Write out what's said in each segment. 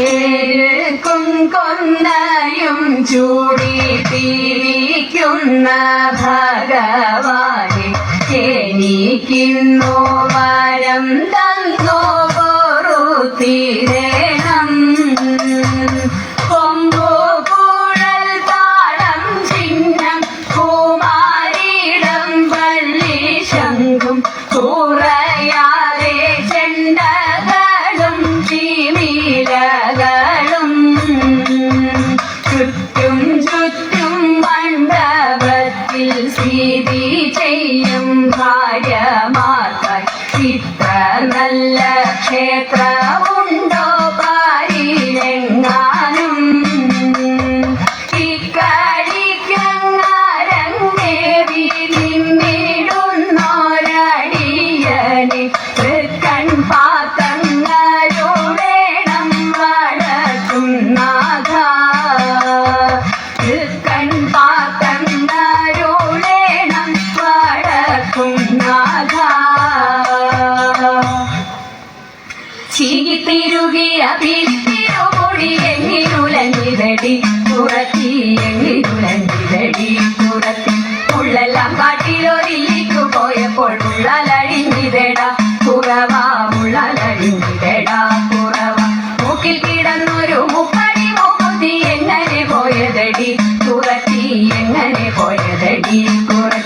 ഏഴുക്കും കൊന്നയും ചൂടിട്ടിരിക്കുന്ന ഭഗവാനെ എനിക്കിന്നു വരം തന്നോ പൊറുത്തിരേണം ചുറ്റും ചുറ്റും മണ്ഡപത്തിൽ സ്ഥിതി ചെയ്യും ഭാര്യമാർക്കായി. ഇത്ര നല്ല ക്ഷേത്രമുണ്ടോ പാരിലെങ്ങാനും? ഇക്കടിക്കങ്ങരങ്ങേറി നിന്നിടുന്നോരടിയനെ തൃക്കൺ പാത്തങ്ങളുടേണം വടക്കും നാഥ. വടക്കും നാഥ ചീകിത്തിരുകിയ പിത്തിരുപൊടി എങ്ങിനുലഞ്ഞിരടി പുറത്തി എങ്ങിനുലഞ്ഞിരടി പുറത്തി. ഉള്ളെല്ലാം കാട്ടിലൊരില്ലിക്കു പോയപ്പോൾ ഉള്ളലഴിഞ്ഞിതട കുറവാ ഉള്ളലഴിഞ്ഞിതട കുറവാ. മൂക്കിൽ കിടന്നൊരു മുപ്പടി മൂക്കുത്തി എങ്ങനെ പോയതടി കുറത്തി എങ്ങനെ പോയതടി കുറത്തി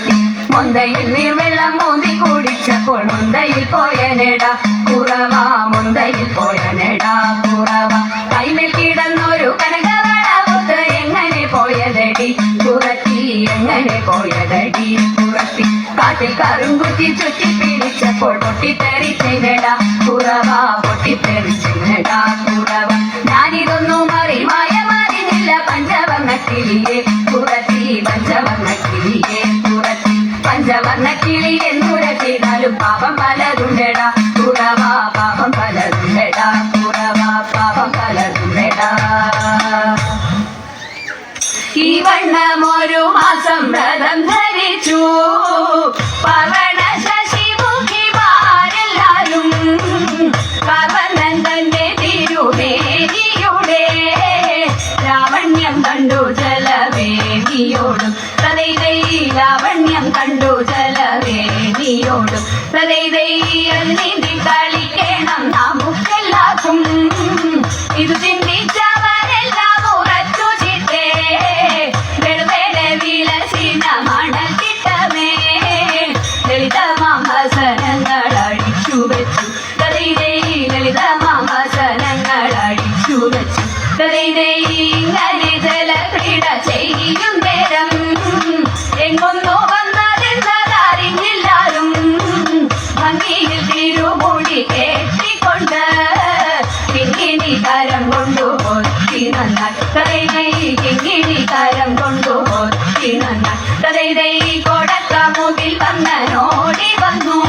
മുന്തയിൽ നീർവെള്ളം മോന്തി കുടിച്ചപ്പോൾ മുന്തയിൽ പോയനേടാ. കുറവ മുന്തയിൽ പോയനേടാ കുറവ. കൈമേൽ കിടന്നൊരു കനകവളവുത്ത് എങ്ങനെ പോയതടി? കുറത്തി എങ്ങനെ പോയതടി? കുറത്തി കാട്ടിൽ കറുങ്കുത്തി ചുറ്റി പിടിച്ചപ്പോൾ കുറവ കുറവാ പൊട്ടിത്തെറിച്ചെട കുറവ. ഞാനിതൊന്നും അറിമായ മറിഞ്ഞില്ല പഞ്ചവർണക്കിളിയെ കുറത്തി പഞ്ചവർണക്കിളിയെ പഞ്ചവർണക്കിളി എന്നുര ചെയ്താലും പാപം പലതുണ്ടടാ. കുറവാ പാപം പലതുണ്ടടാ. കുറവാ പാപം പലതുണ്ടടാ. ഈ വണ്ണമൊരു മാസം വ്രതം ധരിച്ചു. പവണ തലൈതൈ നീന്തി കളിക്കണം. നമുക്കെല്ലാവർക്കും ഇത് ചിന്തിച്ചവരെല്ലാം ഉറച്ചു ചിത്തേ. വെളുവേലെ വിലസിന മണൽ കിട്ടമേ ലളിതമാംബസനങ്ങൾ അടിച്ചു വെച്ചു കഥയിലെ ലളിതമാംബസനങ്ങൾ അടിച്ചു വെച്ചു കഥയിലെ ഇങ്ങനെ തിനന്ന കഥൈ നൈ കിങ്ങിണി കരം കൊണ്ടുപോ തിനന്ന കഥൈ കൊടക്ക മുകിൽ വന്നനോടി വന്നു